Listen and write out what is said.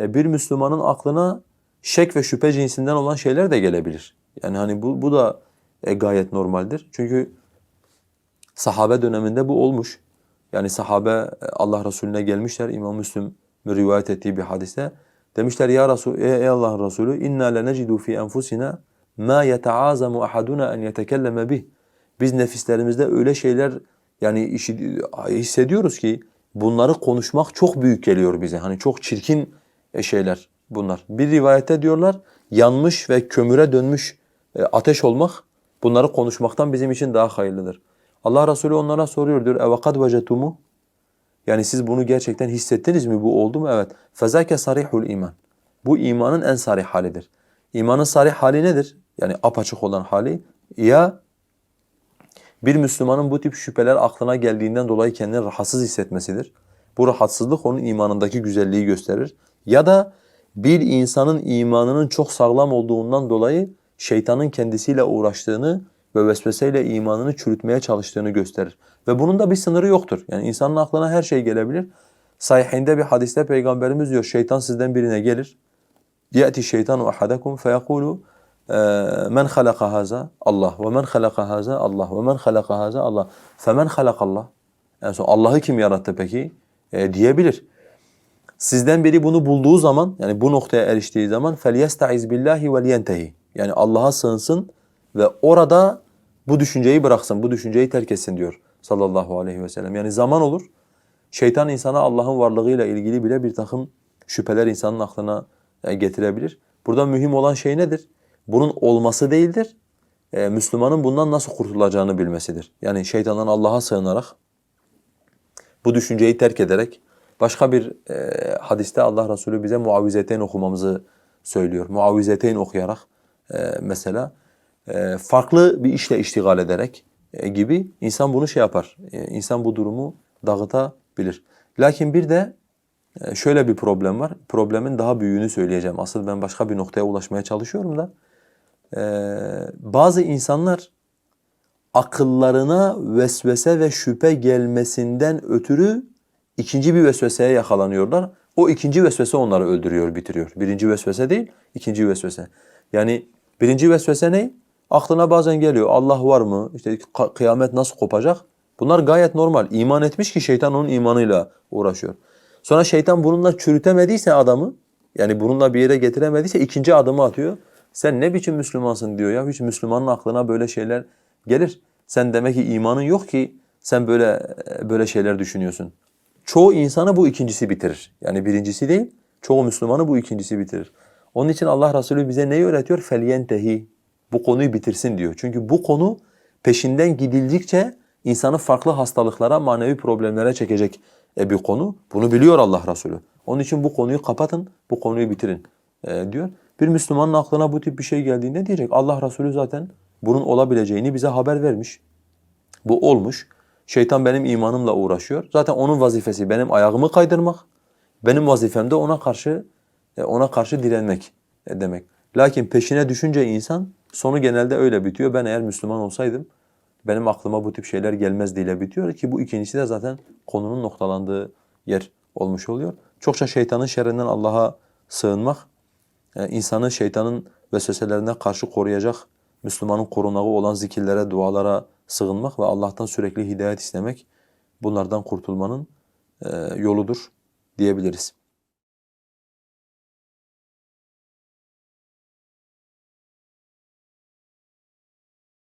e, bir Müslümanın aklına şek ve şüphe cinsinden olan şeyler de gelebilir. Yani hani bu, bu da e, gayet normaldir. Çünkü sahabe döneminde bu olmuş. Yani sahabe e, Allah Resulüne gelmişler. İmam Müslim rivayet ettiği bir hadiste. Demişler ya Resul, ey Allah'ın Resulü inna lenecidu fi enfusina ma yetaazamu ahaduna en yetekelleme bih. Biz nefislerimizde öyle şeyler yani işi, hissediyoruz ki bunları konuşmak çok büyük geliyor bize. Hani çok çirkin şeyler bunlar. Bir rivayette diyorlar yanmış ve kömüre dönmüş e, ateş olmak bunları konuşmaktan bizim için daha hayırlıdır. Allah Resulü onlara soruyor diyor evakad vecetumu yani siz bunu gerçekten hissettiniz mi? Bu oldu mu? Evet. Fezake sarihul iman. Bu imanın en sarih halidir. İmanın sarih hali nedir? Yani apaçık olan hali ya bir Müslümanın bu tip şüpheler aklına geldiğinden dolayı kendini rahatsız hissetmesidir. Bu rahatsızlık onun imanındaki güzelliği gösterir. Ya da bir insanın imanının çok sağlam olduğundan dolayı şeytanın kendisiyle uğraştığını ve vesveseyle imanını çürütmeye çalıştığını gösterir. Ve bunun da bir sınırı yoktur. Yani insanın aklına her şey gelebilir. Sahihinde bir hadiste Peygamberimiz diyor şeytan sizden birine gelir. Ya'ti şeytanu ahadakum feyekulu men halaka haza Allah ve men halaka haza Allah ve men halaka haza Allah. Femen halakallah. En son Allah'ı kim yarattı peki? E, diyebilir. Sizden biri bunu bulduğu zaman yani bu noktaya eriştiği zaman فَلْيَسْتَعِذْ بِاللّٰهِ وَلْيَنْتَهِ Yani Allah'a sığınsın ve orada bu düşünceyi bıraksın, bu düşünceyi terk etsin diyor sallallahu aleyhi ve sellem. Yani zaman olur, şeytan insana Allah'ın varlığıyla ilgili bile bir takım şüpheler insanın aklına e, getirebilir. Burada mühim olan şey nedir? Bunun olması değildir, e, Müslümanın bundan nasıl kurtulacağını bilmesidir. Yani şeytandan Allah'a sığınarak, bu düşünceyi terk ederek, başka bir e, hadiste Allah Resulü bize muavizeteyn okumamızı söylüyor. Muavizeteyn okuyarak e, mesela e, farklı bir işle iştigal ederek e, gibi insan bunu şey yapar. E, insan bu durumu dağıtabilir. Lakin bir de e, şöyle bir problem var. Problemin daha büyüğünü söyleyeceğim. Asıl ben başka bir noktaya ulaşmaya çalışıyorum da. E, bazı insanlar akıllarına vesvese ve şüphe gelmesinden ötürü ikinci bir vesveseye yakalanıyorlar. O ikinci vesvese onları öldürüyor, bitiriyor. Birinci vesvese değil, ikinci vesvese. Yani birinci vesvese ne? Aklına bazen geliyor Allah var mı? İşte kıyamet nasıl kopacak? Bunlar gayet normal. İman etmiş ki şeytan onun imanıyla uğraşıyor. Sonra şeytan bununla çürütemediyse adamı, yani bununla bir yere getiremediyse ikinci adımı atıyor. Sen ne biçim Müslümansın diyor ya. Hiç Müslümanın aklına böyle şeyler gelir. Sen demek ki imanın yok ki sen böyle böyle şeyler düşünüyorsun. Çoğu insanı bu ikincisi bitirir. Yani birincisi değil, çoğu Müslümanı bu ikincisi bitirir. Onun için Allah Resulü bize neyi öğretiyor? فَلْيَنْتَهِ Bu konuyu bitirsin diyor. Çünkü bu konu peşinden gidildikçe insanı farklı hastalıklara, manevi problemlere çekecek e, bir konu. Bunu biliyor Allah Resulü. Onun için bu konuyu kapatın, bu konuyu bitirin e, diyor. Bir Müslümanın aklına bu tip bir şey geldiğinde diyecek Allah Resulü zaten bunun olabileceğini bize haber vermiş. Bu olmuş. Şeytan benim imanımla uğraşıyor. Zaten onun vazifesi benim ayağımı kaydırmak. Benim vazifem de ona karşı e, ona karşı direnmek e, demek. Lakin peşine düşünce insan sonu genelde öyle bitiyor. Ben eğer Müslüman olsaydım benim aklıma bu tip şeyler gelmezdi ile bitiyor ki bu ikincisi de zaten konunun noktalandığı yer olmuş oluyor. Çokça şeytanın şerrinden Allah'a sığınmak, e, insanı şeytanın vesveselerine karşı koruyacak Müslümanın korunağı olan zikirlere, dualara sığınmak ve Allah'tan sürekli hidayet istemek bunlardan kurtulmanın yoludur diyebiliriz.